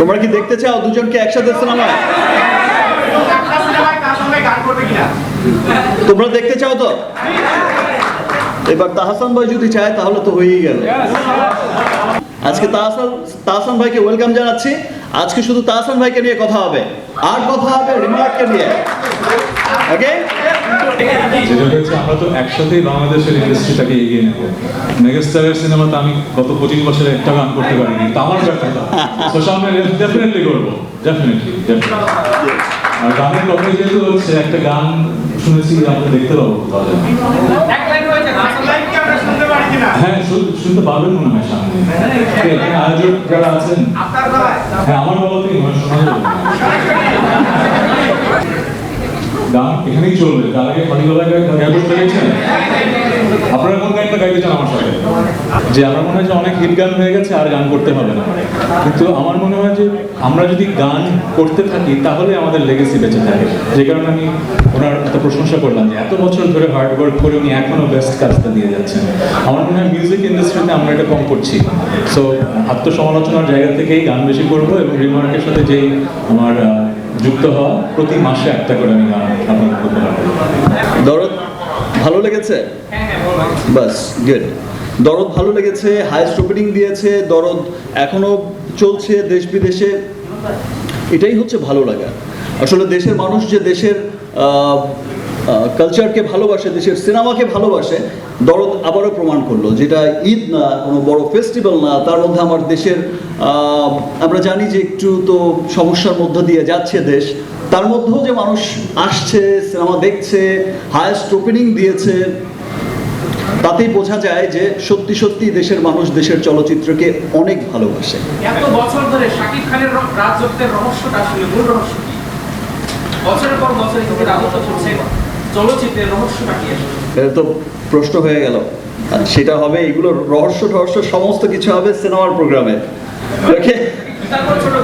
তোমরা কি দেখতে চাও দুজনকে একসাথে সিনেমায়? তোমরা দেখতে চাও তো? এবার তাহসান ভাই যদি চায়, তাহলে তো হয়েই গেল। আজকে তাহসান তাহসান ভাইকে ওয়েলকাম জানাচ্ছি। আজকে শুধু তাহসান ভাইকে নিয়ে কথা হবে। আর কথা হবে রিমার্ককে নিয়ে। ওকে যেটা হচ্ছে আমরা তো একসাথেই বাংলাদেশের ইন্ডাস্ট্রিটাকে এগিয়ে নেব। মেগাস্টারের সিনেমাতে আমি গত পঁচিশ বছরে একটা গান করতে পারিনি তা আমার ব্যর্থতা। তো সামনে ডেফিনেটলি করব ডেফিনেটলি আর গানের কথাই যেহেতু হচ্ছে একটা গান শুনেছি আমরা দেখতে পাবো যেন। হ্যাঁ শুনতে পারবেন মনে হয় সামনে। কে, এখানে আয়োজক যারা আছেন? হ্যাঁ আমার বাবা থেকে শোনা যাবে না। গান এখানেই চলবে। তার আগে গেছেন আপনারা কোন গানটা গাইতে চান আমার সাথে যে আমার মনে হয় যে অনেক হিট গান হয়ে গেছে, আর গান করতে হবে না। কিন্তু আমার মনে হয় যে আমরা যদি গান করতে থাকি, তাহলে আমাদের লেগেসি বেঁচে থাকে। যে কারণে আমি ওনার এত প্রশংসা করলাম যে এত বছর ধরে হার্ড ওয়ার্ক করে উনি এখনও বেস্ট কাজটা দিয়ে যাচ্ছেন। আমার মনে হয় মিউজিক ইন্ডাস্ট্রিতে আমরা এটা কম করছি। সো আত্মসমালোচনার জায়গা থেকেই গান বেশি করব এবং রিমার্কের সাথে যেই আমার যুক্ত হওয়া প্রতি মাসে একটা করে আমি গান আপনাদের ভালো লেগেছে? বাস গুড দরদ ভালো লেগেছে হায়েস্ট ওপেনিং দিয়েছে, দরদ এখনও চলছে দেশ বিদেশে। এটাই হচ্ছে ভালো লাগা। আসলে দেশের মানুষ যে দেশের কালচারকে ভালোবাসে, দেশের সিনেমাকে ভালোবাসে, দরদ আবারও প্রমাণ করল যেটা ঈদ না, কোনো বড় ফেস্টিভ্যাল না, তার মধ্যে আমার দেশের আমরা জানি যে একটু তো সমস্যার মধ্য দিয়ে যাচ্ছে দেশ, তার মধ্যেও যে মানুষ আসছে সিনেমা দেখছে হায়েস্ট ওপেনিং দিয়েছে, তাতেই বোঝা যায় যে সত্যি সত্যি দেশের মানুষ দেশের চলচ্চিত্রকে অনেক ভালোবাসে। এত বছর ধরে শাকিব খানের রাজত্বের রহস্যটা আসলে মূল রহস্য বছরের পর বছর রাজত্ব চলছে। চলচ্চিত্রের রহস্যটা কি এটা তো প্রশ্ন হয়ে গেল। আর সেটা হবে এগুলো রহস্য রহস্য সমস্ত কিছু হবে সিনেমার প্রোগ্রামে। ওকে ছোট